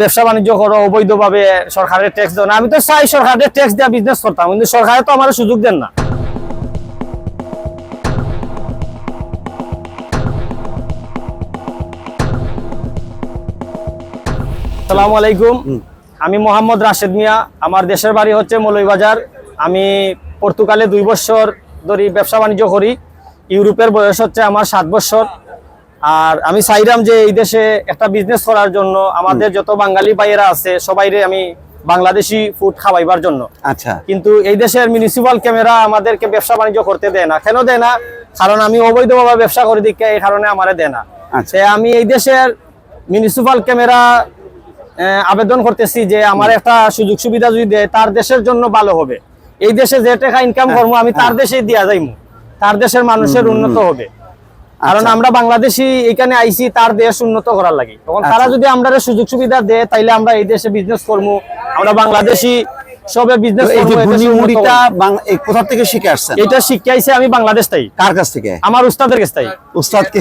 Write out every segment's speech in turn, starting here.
ব্যবসা বাণিজ্য করো অবৈধভাবে সরকারের ট্যাক্স দেও না। আমি তো চাই সরকারের ট্যাক্স দেওয়া বিজনেস করতাম কিন্তু সরকারে তো আমার সুযোগ দেন না। সালামু আলাইকুম। আমি মোহাম্মদ রাশেদ মিয়া আমার দেশের বাড়ি হচ্ছে মৌলভীবাজার। আমি পর্তুগালে দুই বছর ধরে ব্যবসা বাণিজ্য করি। ইউরোপের বয়স হচ্ছে আমার সাত বছর। আর আমি চাইলাম যে এই দেশে একটা বিজনেস করার জন্য আমাদের যত বাঙালি ভাইয়েরা আছে সবাইরে আমি বাংলাদেশি ফুড খাওয়াইবার জন্য। আচ্ছা। কিন্তু এই দেশের মিউনিসিপাল ক্যামেরা আমাদেরকে ব্যবসা বাণিজ্য করতে দেয় না। কেন দেয় না? কারণ আমি অবৈধভাবে ব্যবসা করে দিকে এই কারণে আমারে দেয় না। আচ্ছা। আমি এই দেশের মিউনিসিপাল ক্যামেরা আবেদন করতেছি যে আমার একটা সুযোগ সুবিধা যদি দেয় তার দেশের জন্য ভালো হবে। এই দেশে যে টাকা ইনকাম করব আমি তার দেশেই দিয়া যাইমু। তার দেশের মানুষের উন্নত হবে। কারণ আচ্ছা। আমরা বাংলাদেশি এখানে আইছি তার দেশ উন্নত করার লাগে। তখন তারা আচ্ছা। যদি আমরা সুযোগ সুবিধা দেয় তাইলে আমরা এই দেশে বিজনেস করব আমরা বাংলাদেশি সবে বিজনেস এই যে ঘুনি মুড়িটা কোথা থেকে শিখে আসছেন? এটা শিখাইছে আমি বাংলাদেশ তাই। কার কাছ থেকে? আমার উস্তাদের কাছ তাই। উস্তাদকে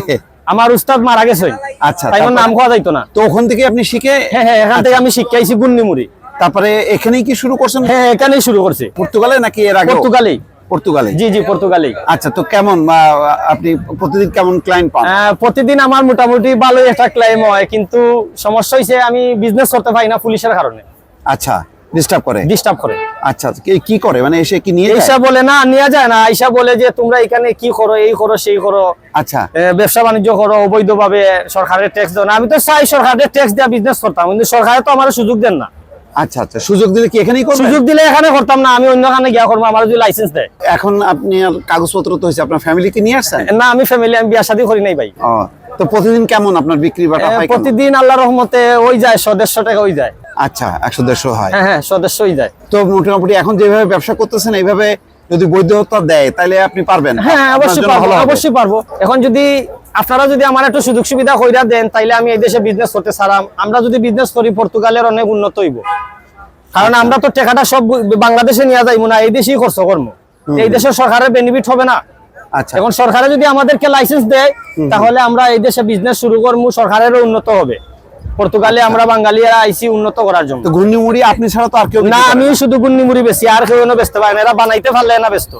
আমার উস্তাদ মারা গেছে। আচ্ছা, তাই নাম খাওয়া যাইতো না। তো ওখান থেকে আপনি শিখে? হ্যাঁ হ্যাঁ এখান থেকে আমি মুড়ি তারপরে এখানেই কি শুরু করছেন? হ্যাঁ এখানেই শুরু করছি। পর্তুগালে নাকি এর আগে পর্তুগালেই। পর্তুগালে? জি জি পর্তুগালেই আচ্ছা তো কেমন আপনি প্রতিদিন কেমন ক্লায়েন্ট পান? আহ, প্রতিদিন আমার মোটামুটি ভালোই একটা ক্লাইম হয় কিন্তু সমস্যা হয়েছে আমি বিজনেস করতে পারি না পুলিশের কারণে। আচ্ছা ডিস্টার্ব করে? ডিস্টার্ব করে। আচ্ছা কি- কি করে? মানে এসে কি নিয়ে এইসা বলে না নেওয়া যায় না। আইসা বলে যে তোমরা এখানে কি করো? এই করো সেই করো। আচ্ছা। ব্যবসা বাণিজ্য করো অবৈধভাবে সরকারের ট্যাক্স দেও না। আমি তো চাই সরকারের ট্যাক্স দেওয়া বিজনেস করতাম কিন্তু সরকারে তো আমার সুযোগ দেন না। আচ্ছা আচ্ছা। সুযোগ দিলে কি এখানেই করবেন? সুযোগ দিলে এখানে করতাম না আমি অন্যখানে গিয়া করব আমার যদি লাইসেন্স দেয়। এখন আপনি কাগজপত্র তো হয়েছে আপনার ফ্যামিলিকে নিয়ে আসছেন? না আমি ফ্যামিলি আমি বিয়া শাদী করি নাই ভাই। ও তো প্রতিদিন কেমন আপনার বিক্রি বাটা হয় প্রতিদিন আল্লাহ রহমতে ওই যায় সদস্য টাকা ওই যায়। আচ্ছা একশো দেড়শো হয়। হ্যাঁ হ্যাঁ সদস্য ওই যায়। তো মোটামুটি এখন যেভাবে ব্যবসা করতেছেন এইভাবে যদি বৈধতা দেয় তাহলে আপনি পারবেন? হ্যাঁ অবশ্যই পারব অবশ্যই পারব। এখন যদি আপনারা যদি আমার একটু সুযোগ সুবিধা কইরা দেন তাইলে আমি এই দেশে বিজনেস করতে চালাম আমরা যদি বিজনেস করি পর্তুগালের অনেক উন্নত হইব। কারণ আমরা তো টাকাটা সব বাংলাদেশে নিয়ে যাইবো না এই দেশেই খরচ করব এই দেশের সরকারের বেনিফিট হবে না। আচ্ছা। এখন সরকারে যদি আমাদেরকে লাইসেন্স দেয় তাহলে আমরা এই দেশে বিজনেস শুরু করব সরকারেরও উন্নত হবে। পর্তুগালে আমরা বাঙালিরা আইসি উন্নত করার জন্য। ঘূর্ণিমুড়ি আপনি ছাড়া তো আর কেউ না আমি শুধু গুন্নি মুড়ি বেশি আর কেউ বেচতে পারে না এরা বানাইতে পারলে না ব্যস্ত।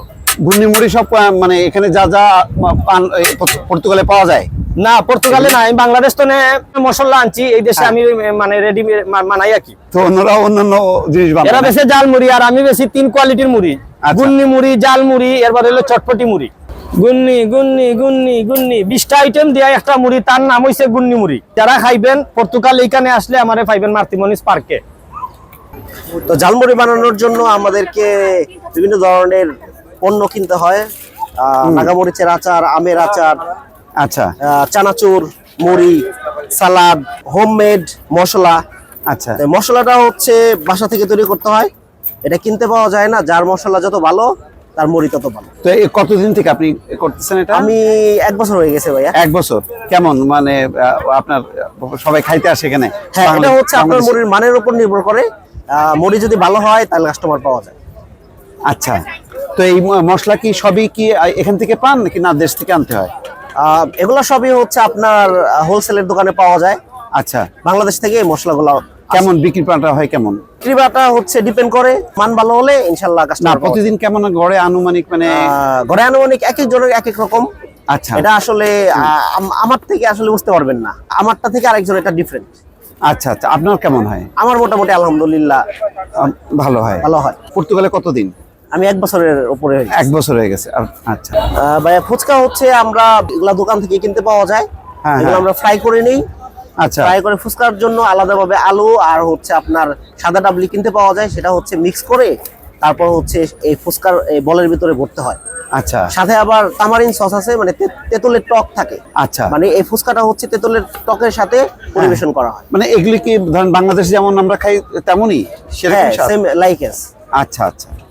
ঘূর্ণি মুড়ি সব মানে এখানে যা যা পর্তুগালে পাওয়া যায়? না পর্তুগালে না আমি বাংলাদেশ তো নে মশলা আনছি এই দেশে আমি মানে রেডি মানাই আর কি। তো অন্যরা অন্যান্য জিনিস এরা বেশি জাল মুড়ি আর আমি বেশি তিন কোয়ালিটির মুড়ি। আচ্ছা। গুন্নি মুড়ি জাল মুড়ি এরপর হলো চটপটি মুড়ি। গুন্নি গুন্নি গুন্নি গুন্নি বিশটা আইটেম দিয়া একটা মুড়ি তার নাম হইছে গুন্নি মুড়ি। যারা খাইবেন পর্তুগাল এখানে আসলে আমারে পাইবেন মার্তিমনিস পার্কে। তো ঝালমুড়ি বানানোর জন্য আমাদেরকে বিভিন্ন ধরনের পণ্য কিনতে হয় নাগামরিচের আচার আমের আচার আচ্ছা। চানাচুর মুড়ি সালাদ হোমমেড মশলা। আচ্ছা। মশলাটা হচ্ছে বাসা থেকে তৈরি করতে হয়। এটা কিনতে পাওয়া যায় না যার মশলা যত ভালো তার মুড়ি তত ভালো। তো কতদিন থেকে আপনি করতেছেন এটা? আমি এক বছর হয়ে গেছে ভাইয়া। এক বছর। কেমন? মানে আপনার সবাই খাইতে আসে এখানে? হ্যাঁ এটা হচ্ছে আপনার মুড়ির মানের উপর নির্ভর করে। আহ, মুড়ি যদি ভালো হয় তাহলে কাস্টমার পাওয়া যায়। আচ্ছা। তো এই মশলা কি সবই কি এখান থেকে পান নাকি না দেশ থেকে আনতে হয়? এগুলো সবই হচ্ছে আপনার হোলসেলের দোকানে পাওয়া যায়। আচ্ছা। বাংলাদেশ থেকে এই মশলাগুলো কেমন বিক্রি পাটা হয় কেমন? ক্রিবাটা হচ্ছে ডিপেন্ড করে মান ভালো হলে ইনশাল্লাহ না কাস্টমার প্রতিদিন কেমন গড়ে আনুমানিক মানে ঘরে আনুমানিক এক এক জনের এক এক রকম। আচ্ছা। এটা আসলে আমার থেকে আসলে বুঝতে পারবেন না। আমারটা থেকে আরেকজন এটা ডিফারেন্ট আচ্ছা আচ্ছা। আপনার কেমন হয়? আমার মোটামুটি আলহামদুলিল্লাহ ভালো হয়। ভালো হয়। পর্তুগালে কতদিন? আমি এক বছরের উপরে এক বছর হয়ে গেছে। আচ্ছা। ভাইয়া ফুচকা হচ্ছে আমরা এগুলা দোকান থেকে কিনতে পাওয়া যায়। হ্যাঁ, এগুলো হ্যাঁ। আমরা ফ্রাই করে নিই। আচ্ছা। ফ্রাই করে ফুচকার জন্য আলাদাভাবে আলু আর হচ্ছে আপনার সাদা ডাবলি কিনতে পাওয়া যায়। সেটা হচ্ছে মিক্স করে তারপর হচ্ছে এই ফুচকার এই বলের ভিতরে ভরতে হয়। আচ্ছা। সাথে আবার তামারিন সস আছে মানে তেঁতুলের টক থাকে। আচ্ছা। মানে এই ফুচকাটা হচ্ছে তেঁতুলের টকের সাথে পরিবেশন করা হয়। মানে এগুলি কি ধরেন বাংলাদেশে যেমন আমরা খাই তেমনই হ্যাঁ সেরকম সেম লাইক আচ্ছা আচ্ছা।